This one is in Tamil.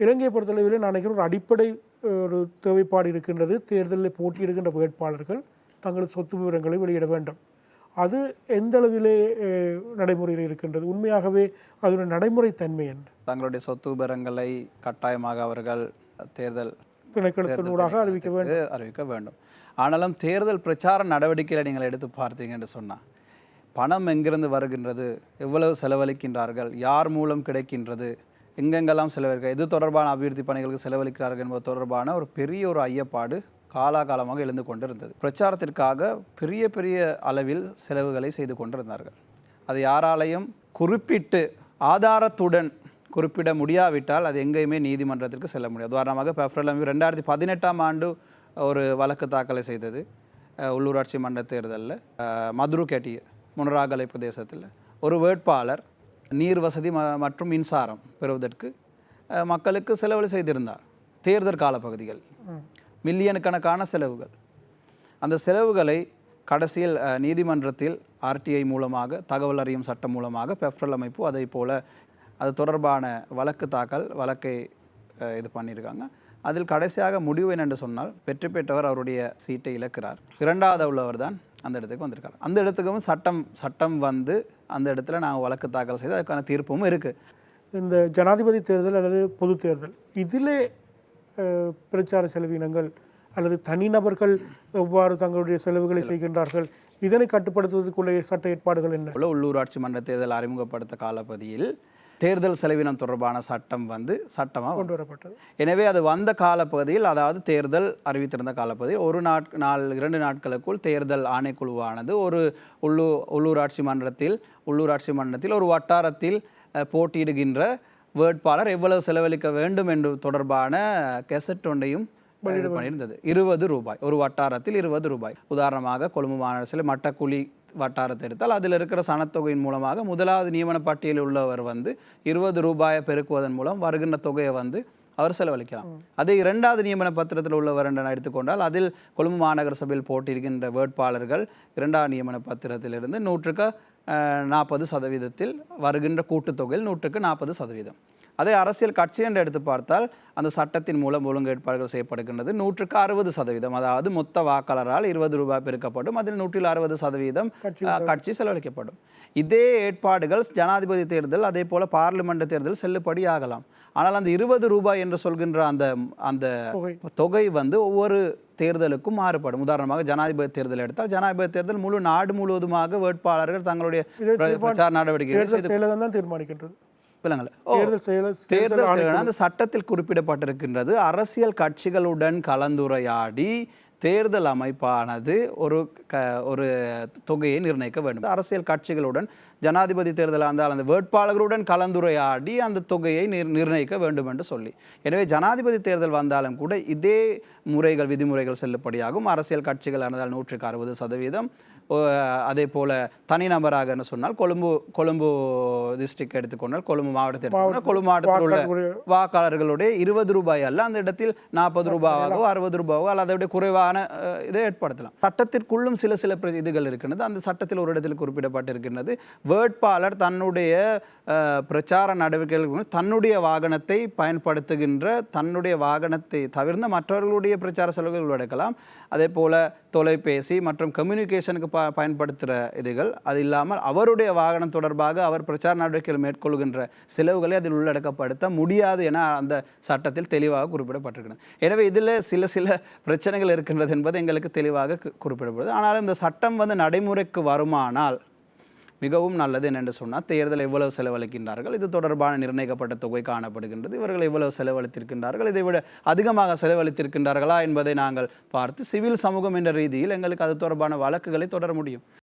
இலங்கையை பொறுத்தளவில் நான் நினைக்கிறேன் ஒரு அடிப்படை ஒரு தேவைப்பாடு இருக்கின்றது. தேர்தலில் போட்டியிடுகின்ற வேட்பாளர்கள் தங்களது சொத்து விவரங்களை வெளியிட வேண்டும். அது எந்த அளவிலே அஹ், நடைமுறையில் இருக்கின்றது? உண்மையாகவே அதனுடைய நடைமுறைத்தன்மை என்ன? தங்களுடைய சொத்து விபரங்களை கட்டாயமாக அவர்கள் தேர்தல் திணைக்களத்தினூடாக அறிவிக்க வேண்டும். அறிவிக்க வேண்டும். ஆனாலும் தேர்தல் பிரச்சார நடவடிக்கைகளை நீங்கள் எடுத்து பார்த்தீங்க என்று சொன்னால் பணம் எங்கிருந்து வருகின்றது? எவ்வளவு செலவழிக்கின்றார்கள்? யார் மூலம் கிடைக்கின்றது? எங்கெங்கெல்லாம் செலவழிக்க எது தொடர்பான அபிவிருத்தி பணிகளுக்கு செலவழிக்கிறார்கள் என்பது தொடர்பான ஒரு பெரிய ஒரு ஐயப்பாடு காலாகாலமாக எழுந்து கொண்டிருந்தது. பிரச்சாரத்திற்காக பெரிய பெரிய அளவில் செலவுகளை செய்து கொண்டிருந்தார்கள். அது யாராலையும் குறிப்பிட்டு ஆதாரத்துடன் குறிப்பிட முடியாவிட்டால் அது எங்கேயுமே நீதிமன்றத்திற்கு செல்ல முடியாது. உதாரணமாக பெஃப்ரலம் ரெண்டாயிரத்தி பதினெட்டாம் ஆண்டு ஒரு வழக்கு தாக்கலை செய்தது. உள்ளூராட்சி மன்ற தேர்தலில். மதுரு கேட்டிய முனராகலை பிரதேசத்தில். ஒரு வேட்பாளர் நீர் வசதி ம மற்றும் மின்சாரம் பெறுவதற்கு மக்களுக்கு செலவு செய்திருந்தார். தேர்தல் காலப்பகுதிகள். மில்லியன் கணக்கான செலவுகள். அந்த செலவுகளை கடைசியில் நீதிமன்றத்தில் ஆர்டிஐ மூலமாக தகவல் அறியும் சட்டம் மூலமாக பெஃப்ரல் அமைப்பு அதை போல அது தொடர்பான வழக்கு தாக்கல் வழக்கை இது பண்ணியிருக்காங்க. அதில் கடைசியாக முடிவு என்னென்று சொன்னால் வெற்றி பெற்றவர் அவருடைய சீட்டை இழக்கிறார். இரண்டாவது உள்ளவர் தான் அந்த இடத்துக்கு வந்திருக்கார் அந்த இடத்துக்கும் சட்டம் சட்டம் வந்து அந்த இடத்துல நாங்கள் வழக்கு தாக்கல் செய்து அதுக்கான தீர்ப்பும் இருக்குது இந்த ஜனாதிபதி தேர்தல் அல்லது பொது தேர்தல் இதிலே பிரச்சார செலவினங்கள் அல்லது தனிநபர்கள் எவ்வாறு தங்களுடைய செலவுகளை செய்கின்றார்கள் இதனை கட்டுப்படுத்துவதற்குள்ள சட்ட ஏற்பாடுகள் என்ன? உள்ள உள்ளூராட்சி மன்ற தேர்தல் அறிமுகப்படுத்த காலப்பகுதியில் தேர்தல் செலவினம் தொடர்பான சட்டம் வந்து சட்டமாக கொண்டு வரப்பட்டது எனவே அது வந்த காலப்பகுதியில் அதாவது தேர்தல் அறிவித்திருந்த காலப்பகுதியில் ஒரு நாட் நாள் இரண்டு நாட்களுக்குள் தேர்தல் ஆணைக்குழுவானது ஒரு உள்ளூ உள்ளூராட்சி மன்றத்தில் உள்ளூராட்சி மன்றத்தில் ஒரு வட்டாரத்தில் போட்டியிடுகின்ற வேட்பாளர் எவ்வளவு செலவழிக்க வேண்டும் என்று தொடர்பான கெசட் ஒன்றையும் பண்ணியிருந்தது. இருபது ரூபாய். ஒரு வட்டாரத்தில் இருபது ரூபாய். உதாரணமாக கொழும்பு மாநகரத்தில் மட்டக்குழி வட்டாரத்தை எடுத்தால் அதில் இருக்கிற சனத்தொகையின் மூலமாக முதலாவது நியமன பட்டியலில் உள்ளவர் வந்து இருபது ரூபாயை பெருக்குவதன் மூலம் வருகின்ற தொகையை வந்து அவர் செலவழிக்கலாம். அதே இரண்டாவது நியமன பத்திரத்தில் உள்ளவர் என்று எடுத்துக்கொண்டால் அதில் கொழும்பு மாநகர சபையில் போட்டியிடுகின்ற வேட்பாளர்கள் இரண்டாவது நியமன பத்திரத்திலிருந்து நூற்றுக்கு நாற்பது சதவீதத்தில் வருகின்ற கூட்டுத்தொகையில் நூற்றுக்கு நாற்பது சதவீதம். அதே அரசியல் கட்சி என்று எடுத்து பார்த்தால் அந்த சட்டத்தின் மூலம் ஒழுங்கு ஏற்பாடுகள் செய்யப்படுகின்றது. நூற்றுக்கு அறுபது சதவீதம் அதாவது மொத்த வாக்காளரால் இருபது ரூபாய் பெருக்கப்படும். அதில் நூற்றில் அறுபது சதவீதம் கட்சி செலவழிக்கப்படும். இதே ஏற்பாடுகள் ஜனாதிபதி தேர்தல் அதே போல பார்லிமெண்ட் தேர்தல் செல்லுபடி ஆகலாம் ஆனால் அந்த இருபது ரூபாய் என்று சொல்கின்ற அந்த அந்த தொகை. வந்து ஒவ்வொரு தேர்தலுக்கும் மாறுபடும். உதாரணமாக ஜனாதிபதி தேர்தல் எடுத்தால் ஜனாதிபதி தேர்தல் முழு நாடு முழுவதுமாக வேட்பாளர்கள் தங்களுடைய பிரச்சார நடவடிக்கைகளை தீர்மானிக்கின்றது. விளங்கல தேர்தல் தேர்தல் அந்த சட்டத்தில் குறிப்பிடப்பட்டிருக்கின்றது அரசியல் கட்சிகளுடன் கலந்துரையாடி தேர்தல் அமைப்பானது ஒரு க ஒரு தொகையை நிர்ணயிக்க வேண்டும். அரசியல் கட்சிகளுடன் ஜனாதிபதி தேர்தலாக இருந்தால் அந்த வேட்பாளர்களுடன் கலந்துரையாடி அந்த தொகையை நிர் நிர்ணயிக்க வேண்டும் என்று சொல்லி. எனவே ஜனாதிபதி தேர்தல் வந்தாலும் கூட இதே முறைகள் விதிமுறைகள் செல்லுபடியாகும். அரசியல் கட்சிகள் இருந்தால் நூற்றுக்கு அறுபது சதவீதம் அதே போல தனிநபராகன்னு சொன்னால் கொழும்பு கொழும்பு டிஸ்ட்ரிக்ட் எடுத்துக்கொண்டால் கொழும்பு மாவட்டத்தை எடுத்துக்கொண்டால் கொழும்பு மாவட்டத்தில் உள்ள வாக்காளர்களுடைய- இருபது ரூபாய் அல்ல அந்த இடத்தில் நாற்பது ரூபாவோ அறுபது ரூபாவோ அல்லது விட குறைவான இதை ஏற்படுத்தலாம். சட்டத்திற்குள்ளும் சில சில இதுகள் இருக்கின்றது. அந்த சட்டத்தில் ஒரு இடத்தில் குறிப்பிடப்பட்டிருக்கின்றது. வேட்பாளர் தன்னுடைய பிரச்சார நடவடிக்கைகள் தன்னுடைய வாகனத்தை பயன்படுத்துகின்ற தன்னுடைய வாகனத்தை தவிர்ந்த மற்றவர்களுடைய பிரச்சார செலவுகள் உள்ளடக்கலாம் அதே போல தொலைபேசி மற்றும் கம்யூனிகேஷனுக்கு ப பயன்படுத்துகிற இதுகள். அது இல்லாமல் அவருடைய வாகனம் தொடர்பாக அவர் பிரச்சார நடவடிக்கைகள் மேற்கொள்கின்ற செலவுகளை அதில் உள்ளடக்கப்படுத்த முடியாது என அந்த சட்டத்தில் தெளிவாக குறிப்பிடப்பட்டிருக்கிறது. எனவே இதில் சில சில பிரச்சனைகள் இருக்கின்றது என்பது எங்களுக்கு தெளிவாக குறிப்பிடப்படுது. ஆனாலும் இந்த சட்டம் வந்து நடைமுறைக்கு வருமானால் மிகவும் நல்லது என்னென்று சொன்னால் தேர்தல் எவ்வளவு செலவழிக்கின்றார்கள் இது தொடர்பான நிர்ணயிக்கப்பட்ட தொகை காணப்படுகின்றது இவர்கள் எவ்வளவு செலவழித்திருக்கின்றார்கள் இதை விட அதிகமாக செலவழித்திருக்கின்றார்களா என்பதை நாங்கள் பார்த்து சிவில் சமூகம் என்ற ரீதியில் எங்களுக்கு அது தொடர்பான வழக்குகளை தொடர முடியும்.